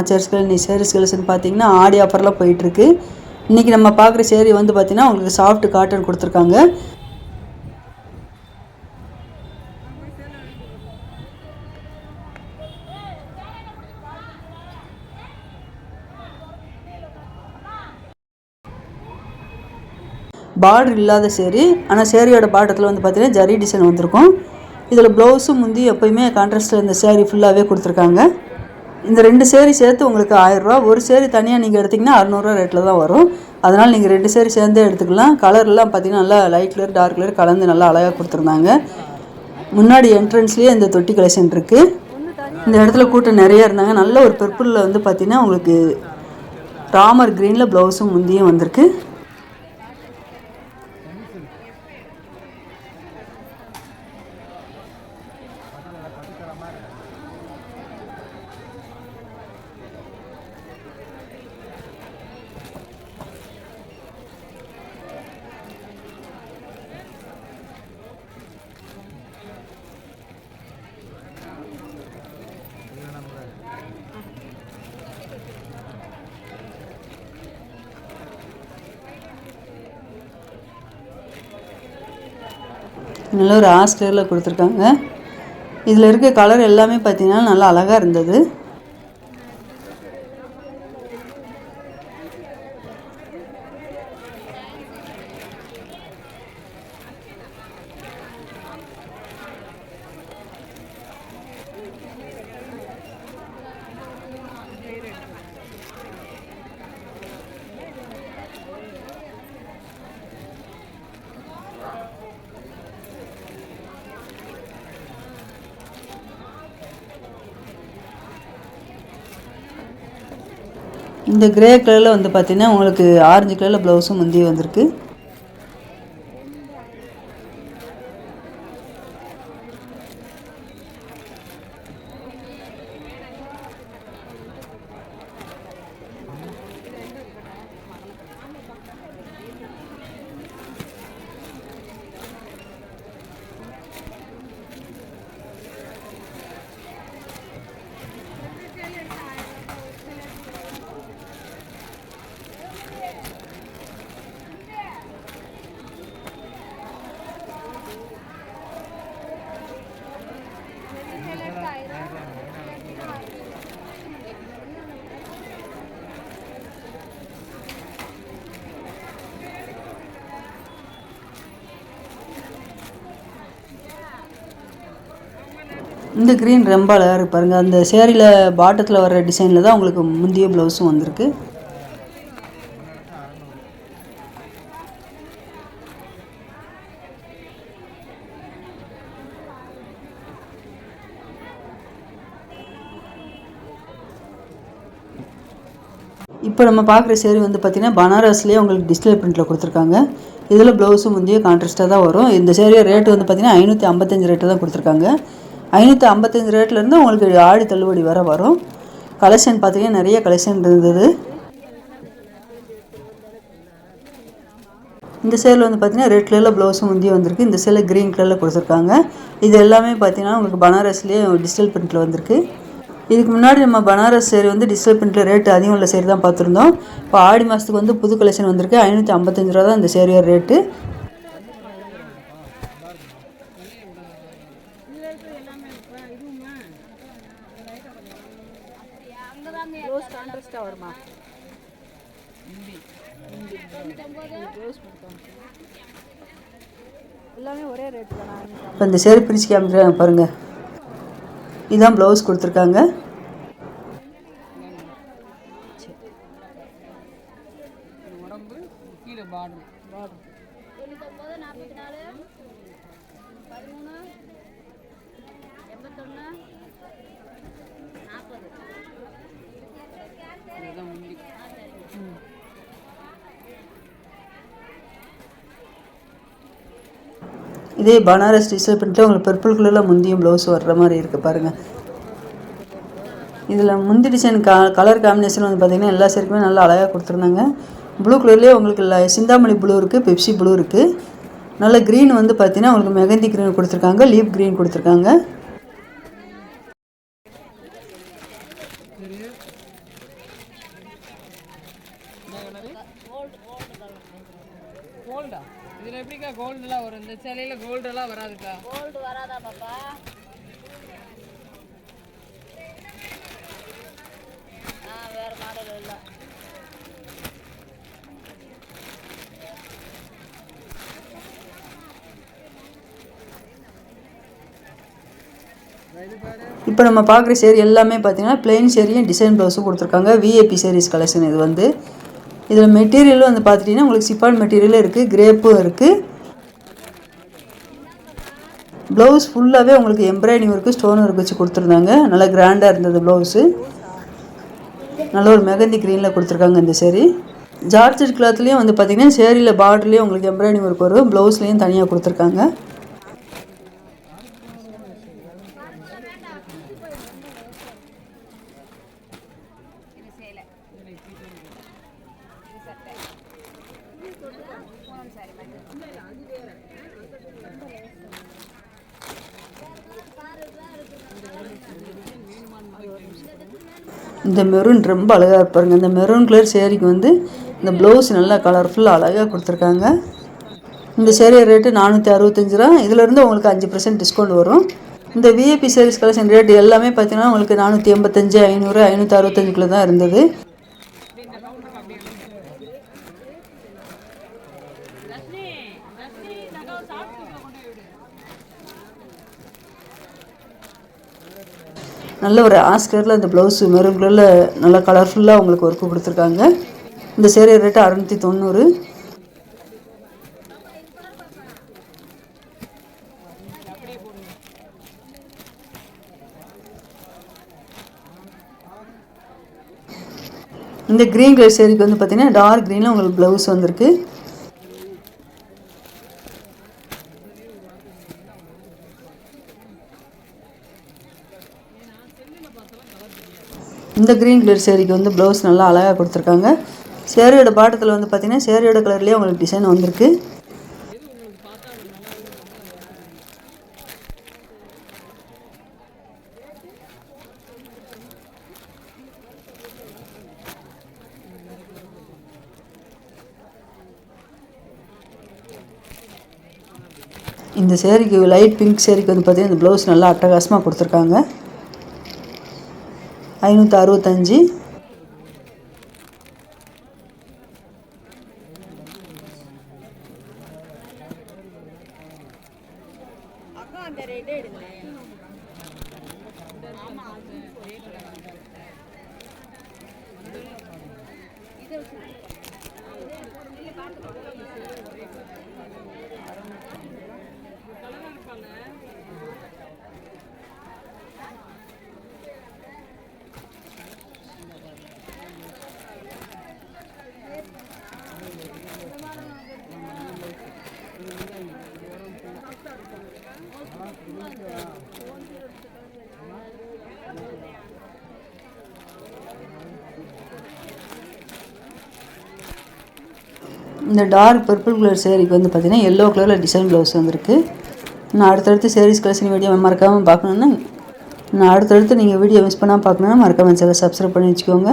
ஆச்சர்ஸ்கள் இன்னைக்கு சேரீஸ் கலெக்ஷன் பார்த்தீங்கன்னா ஆடி ஆஃபர்லாம் போயிட்டுருக்கு. இன்றைக்கி நம்ம பார்க்குற சேரீ வந்து பார்த்திங்கன்னா உங்களுக்கு சாஃப்ட் காட்டன் கொடுத்துருக்காங்க. பார்டர் இல்லாத சேரீ. ஆனால் சேரீயோட பாட்டத்தில் வந்து பார்த்தீங்கன்னா ஜரி டிசைன் வந்திருக்கும். இதில் ப்ளவுஸும் முந்தி எப்போயுமே கான்ட்ராஸ்டில் இந்த சேரீ ஃபுல்லாகவே கொடுத்துருக்காங்க. இந்த ரெண்டு சேரீ சேர்த்து உங்களுக்கு ஆயிரரூவா. ஒரு சேரீ தனியாக நீங்கள் எடுத்திங்கன்னா அறநூறுவா ரேட்டில் தான் வரும். அதனால் நீங்கள் ரெண்டு சேரீ சேர்ந்தே எடுத்துக்கலாம். கலர்லாம் பார்த்தீங்கன்னா நல்லா லைட் கலர் டார்க் கலர் கலந்து நல்லா அழகாக கொடுத்துருந்தாங்க. முன்னாடி என்ட்ரன்ஸ்லேயே இந்த தொட்டி கலெக்ஷன் இருக்குது இந்த இடத்துல கூட்டம் நிறைய இருந்தாங்க. நல்ல ஒரு பர்பிளில் வந்து பார்த்தீங்கன்னா உங்களுக்கு ராமர் க்ரீனில் ப்ளவுஸும் முந்தியும் வந்திருக்கு. நல்ல ஒரு ஆஸ்கரில் கொடுத்துருக்காங்க. இதில் இருக்க கலர் எல்லாமே பார்த்தீங்கன்னா நல்லா அழகாக இருந்தது. இந்த கிரே கலரில் வந்து பார்த்திங்கன்னா உங்களுக்கு ஆரஞ்சு கலரில் ப்ளவுஸும் முந்தி வந்திருக்கு. இந்த க்ரீன் ரொம்ப அழகாக இருக்கு பாருங்கள் அந்த சேரீயில் பாட்டத்தில் வர டிசைனில் தான் உங்களுக்கு முந்தைய ப்ளவுஸும் வந்திருக்கு. இப்போ நம்ம பார்க்குற சேரீ வந்து பார்த்திங்கன்னா பனாரஸ்லேயே உங்களுக்கு டிஸ்பிளே பிரிண்ட்டில் கொடுத்துருக்காங்க. இதில் ப்ளவுஸும் முந்தைய கான்ட்ராஸ்ட்டாக தான் வரும். இந்த சேரீ ரேட்டு வந்து பார்த்திங்கன்னா ஐநூற்றி ஐம்பத்தஞ்சு ரேட்டு தான் கொடுத்துருக்காங்க. ஐநூற்றி ஐம்பத்தஞ்சு ரேட்லேருந்து உங்களுக்கு ஆடி தள்ளுபடி வர வரும். கலெக்ஷன் பார்த்தீங்கன்னா நிறைய கலெக்ஷன் இருந்தது. இந்த சேலில் வந்து பார்த்தீங்கன்னா ரெட் கலரில் ப்ளவுஸும் முந்தி வந்திருக்கு. இந்த சேலில் க்ரீன் கலரில் கொடுத்துருக்காங்க. இது எல்லாமே பார்த்தீங்கன்னா உங்களுக்கு பனாரஸ்லேயே டிஜிட்டல் பிரிண்ட்டில் வந்திருக்கு. இதுக்கு முன்னாடி நம்ம பனாரஸ் சேரி வந்து டிஜிட்டல் பிரிண்ட்டில் ரேட்டு அதிகம் உள்ள சேரி தான் பார்த்துருந்தோம். இப்போ ஆடி மாதத்துக்கு வந்து புது கலெக்ஷன் வந்திருக்கு. ஐநூற்றி ஐம்பத்தஞ்சு ரூபா தான் இந்த சேரியோட ரேட்டு டேஸ்ட்டாக கான்ட்ராஸ்டாக வருமா எல்லாமே ஒரே ரேட் தானா? இப்போ இந்த சேரி பிரித்து காமிக்கிறேன் பாருங்கள் இதுதான் ப்ளவுஸ் கொடுத்துருக்காங்க. இதே பனாரஸ் டிசைன் பண்ணிட்டு உங்களுக்கு பர்பிள் கலரில் முந்தியும் ப்ளவுஸ் வர்ற மாதிரி இருக்குது பாருங்கள் இதில் முந்தி டிசைன் க கலர் காம்பினேஷன் வந்து பார்த்திங்கன்னா எல்லா சேர்க்குமே நல்லா அழகாக கொடுத்துருந்தாங்க. ப்ளூ கலர்லேயே உங்களுக்கு சிந்தாமணி ப்ளூ இருக்குது பெப்சி ப்ளூ இருக்குது நல்ல க்ரீன் வந்து பார்த்திங்கன்னா உங்களுக்கு மெகந்தி க்ரீன் கொடுத்துருக்காங்க லீப் க்ரீன் கொடுத்துருக்காங்க. ஓல்டா இதில் எப்படிக்கா கோல்டெல்லாம் வரும்? இந்த சிலையில் கோல்டெல்லாம் வராதுக்கா. கோல்டு வராதா பாப்பா ஆ வேறு மாடல் இல்லை. இப்போ நம்ம பார்க்குற சேரீ எல்லாமே பார்த்தீங்கன்னா பிளெயின் சேரீயும் டிசைன் ப்ளவுஸும் கொடுத்துருக்காங்க. விஏபி சேரீஸ் கலெக்ஷன் இது வந்து. இதில் மெட்டீரியலும் வந்து பார்த்துட்டிங்கன்னா உங்களுக்கு சிப்பான் மெட்டீரியலும் இருக்குது கிரேப்பும் இருக்குது ப்ளவுஸ் ஃபுல்லாகவே உங்களுக்கு எம்ப்ராய்டிங் ஒர்க்கு ஸ்டோன் ஒர்க் வச்சு கொடுத்துருந்தாங்க. நல்லா கிராண்டாக இருந்தது ப்ளவுஸு நல்ல ஒரு மெகந்தி க்ரீனில் கொடுத்துருக்காங்க இந்த சேரீ ஜார்ஜெட் கிளாத்லேயும் வந்து பார்த்திங்கன்னா சேரீயில் பார்டர்லேயும் உங்களுக்கு எம்ப்ராய்டிங் ஒர்க் வரும் ப்ளவுஸ்லேயும் தனியாக கொடுத்துருக்காங்க. இந்த மெரூன் ரொம்ப அழகாக இருப்பாருங்க இந்த மெரூன் கலர் சேரீக்கு வந்து இந்த ப்ளவுஸ் நல்லா கலர்ஃபுல்லாக அழகாக கொடுத்துருக்காங்க. இந்த சேரீ ரேட்டு நானூற்றி அறுபத்தஞ்சு ரூபா. இதிலேருந்து உங்களுக்கு அஞ்சு பர்சன்ட் டிஸ்கவுண்ட் வரும். இந்த விஐபி சேரீஸ் கலெக்ஷன் ரேட் எல்லாமே பார்த்தீங்கன்னா உங்களுக்கு நானூற்றி எண்பத்தஞ்சு ஐநூறு ஐநூற்றி அறுபத்தஞ்சுக்குள்ளே தான் இருந்தது. நல்ல ஒரு ஆஸ்கரில் இந்த ப்ளவுஸு மெரூன் கலரில் நல்லா கலர்ஃபுல்லாக உங்களுக்கு ஒர்க்கு கொடுத்துருக்காங்க. இந்த சேரீ ரேட்டு அறநூற்றி தொண்ணூறு. இந்த க்ரீன் கலர் சேரீக்கு வந்து பார்த்தீங்கன்னா டார்க் க்ரீனில் உங்களுக்கு ப்ளவுஸ் வந்திருக்கு. இந்த க்ரீன் கலர் சேரீக்கு வந்து ப்ளவுஸ் நல்லா அழகாக கொடுத்துருக்காங்க. சேரீயோட பாட்டத்தில் வந்து பார்த்தீங்கன்னா சேரீயோட கலர்லேயே உங்களுக்கு டிசைன் வந்திருக்கு. இந்த சேரீக்கு லைட் பிங்க் சேரீக்கு வந்து பார்த்தீங்கன்னா இந்த ப்ளவுஸ் நல்லா அட்டகாசமாக கொடுத்துருக்காங்க. ஐநூற்றி அறுபத்தஞ்சி. இந்த டார்க் பர்பிள் கலர் சேரீக்கு வந்து பார்த்தீங்கன்னா எல்லோ கலரில் டிசைன் ப்ளவுஸ் வந்திருக்கு. நான் அடுத்தடுத்து சேரீஸ் கலெக்ஷன் வீடியோ மறக்காமல் பார்க்கணுன்னா நான் அடுத்தடுத்து நீங்கள் வீடியோ மிஸ் பண்ணால் பார்க்கணுன்னா மறக்காமல் சேனல் சப்ஸ்கிரைப் பண்ணி வச்சுக்கோங்க.